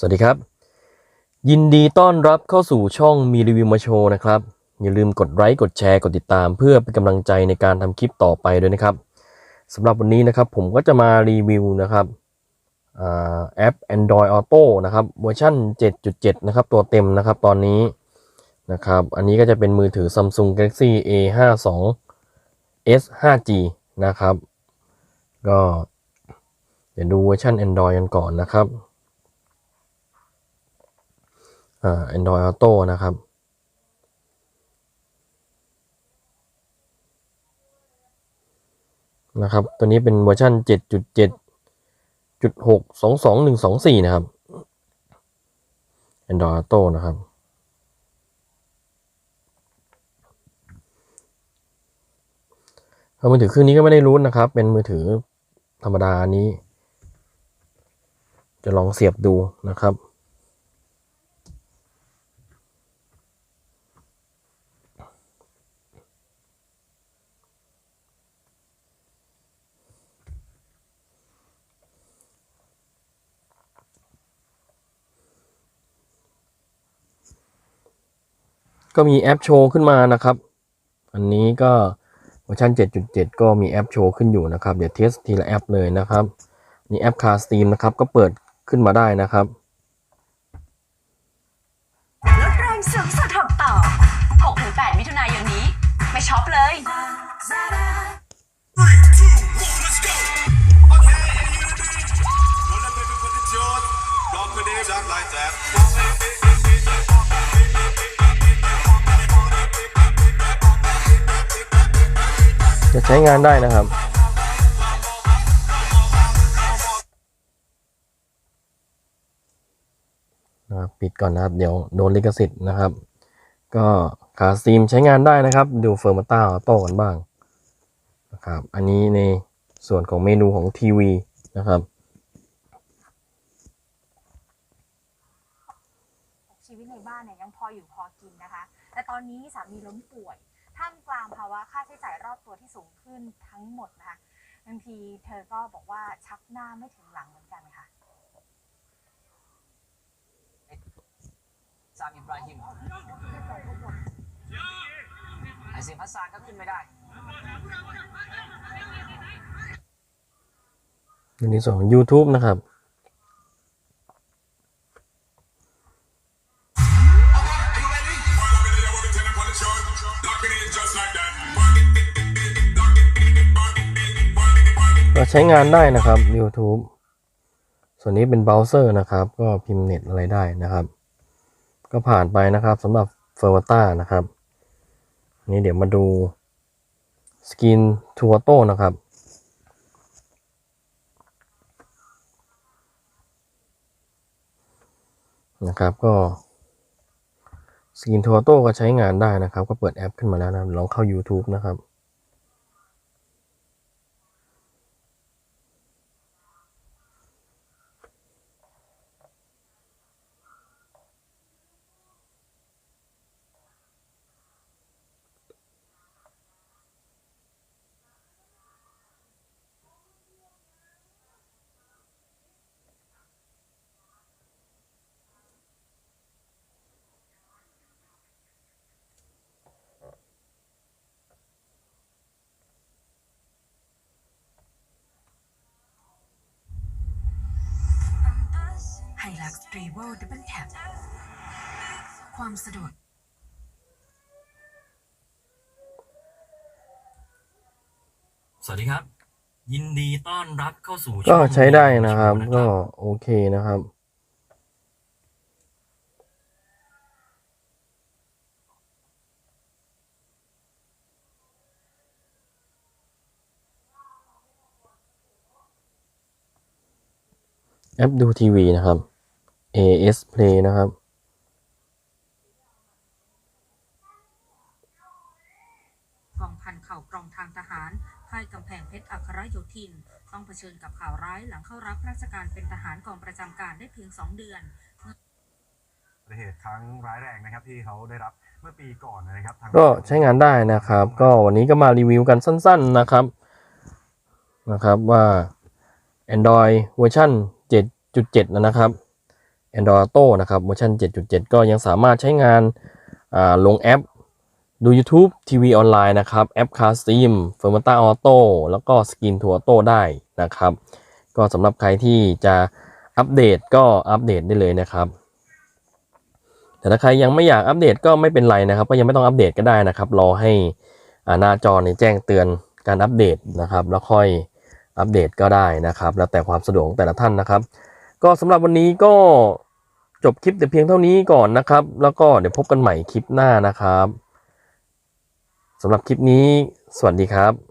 สวัสดีครับ ยินดีต้อนรับเข้าสู่ช่องมีรีวิวมาโชว์นะครับ อย่าลืมกดไลค์กดแชร์กดติดตาม เพื่อเป็นกำลังใจในการทำคลิปต่อไปด้วยนะครับสำหรับวันนี้นะครับผมก็จะมารีวิวนะครับอแอป Android Auto นะครับเวอร์ชัน7.7 นะครับ ตัวเต็มนะครับตอนนี้นะครับ อันนี้ก็จะเป็นมือถือ Samsung Galaxy A52 S 5G นะครับ ก็เดี๋ยวดูเวอร์ชัน Android กันก่อนนะครับ Android Auto นะครับ นะครับ ตัวนี้เป็นเวอร์ชัน7.7.622.124 นะครับ Android Auto นะครับมือถือเครื่องนี้ก็ไม่ได้รู้นะครับ เป็นมือถือธรรมดานี้ จะลองเสียบดูนะครับ ก็มีแอปโชว์ขึ้นมานะครับ อันนี้ก็เวอร์ชัน7.7 ก็มีแอปโชว์ขึ้นอยู่นะครับ เดี๋ยวเทสทีละแอปเลยนะครับ นี่แอป Car Steam นะครับ ก็เปิดขึ้นมาได้นะครับลดแรงสูงสุด6ต่อ6ถึง8มิถุนายนนี้ ไปช็อปเลย Three, two, one, จะใช้งานได้นะครับ นะครับปิดก่อนนะครับ เดี๋ยวโดนลิขสิทธิ์นะครับ ก็ขาซีมใช้งานได้นะครับ ดูเฟอร์มาต้าโต้กันบ้างนะครับอันนี้ในส่วนของเมนูของทีวีนะครับชีวิตในบ้านเนี่ยยังพออยู่พอกินนะคะ แต่ตอนนี้สามีล้มป่วย ท่ามกลางภาวะค่าใช้จ่ายรอบตัวที่สูงขึ้นทั้งหมดนะคะบางทีเธอก็บอกว่าชักหน้าไม่ถึงหลังเหมือนกันค่ะ ซามอิบราฮิมไอเสียงพัสซานก็ขึ้นไม่ได้ในส่วนของ YouTube นะครับ ก็ใช้งานได้นะครับ YouTube ส่วนนี้เป็นเบราว์เซอร์นะครับ ก็พิมพ์เน็ตอะไรได้นะครับ ก็ผ่านไปนะครับสำหรับ f e r w a t a นะครับนนี้เดี๋ยวมาดูสกินทัวโต้นะครับ นะครับก็สกินทัวโต้ก็ใช้งานได้นะครับ ก็เปิดแอปขึ้นมาแล้วนะลองเข้า YouTube นะครับ ไฮลักซ์รีโวดับเบิลแท็บความสะดวกสวัสดีครับ ยินดีต้อนรับเข้าสู่ก็องใช้ได้นะครับวิดีโอก็โชว์โอเคนะครับ แอปดูทีวีนะครับ AS Play นะครับ กองพันข่าวกรองทางทหารค่ายกำแพงเพชรอัครโยธิน ต้องเผชิญกับข่าวร้ายหลังเข้ารับราชการเป็นทหารกองประจำการได้เพียง 2 เดือนอุบัติเหตุครั้งร้ายแรงนะครับที่เขาได้รับเมื่อปีก่อนนะครับทางก็ใช้งานได้นะครับ ก็วันนี้ก็มารีวิวกันสั้น ๆนะครับนะครับว่า Android เวอร์ชัน7.7 นะครับ Android Auto นะครับเวอร์ชัน7.7 ก็ยังสามารถใช้งานาลงแอป ดู YouTube ทีวีออนไลน์นะครับ แอป Car Stream f e r m a t a Auto แล้วก็ Skin to Auto ได้นะครับ ก็สำหรับใครที่จะอัปเดตก็อัปเดตได้เลยนะครับ แต่ถ้าใครยังไม่อยากอัปเดตก็ไม่เป็นไรนะครับ ก็ยังไม่ต้องอัปเดตก็ได้นะครับรอให้หน้าจอเนี่ยแจ้งเตือนการอัปเดตนะครับ แล้วค่อยอัปเดตก็ได้นะครับ แล้วแต่ความสะดวกของแต่ละท่านนะครับ ก็สำหรับวันนี้ก็จบคลิปแต่เพียงเท่านี้ก่อนนะครับ แล้วก็เดี๋ยวพบกันใหม่คลิปหน้านะครับสำหรับคลิปนี้ สวัสดีครับ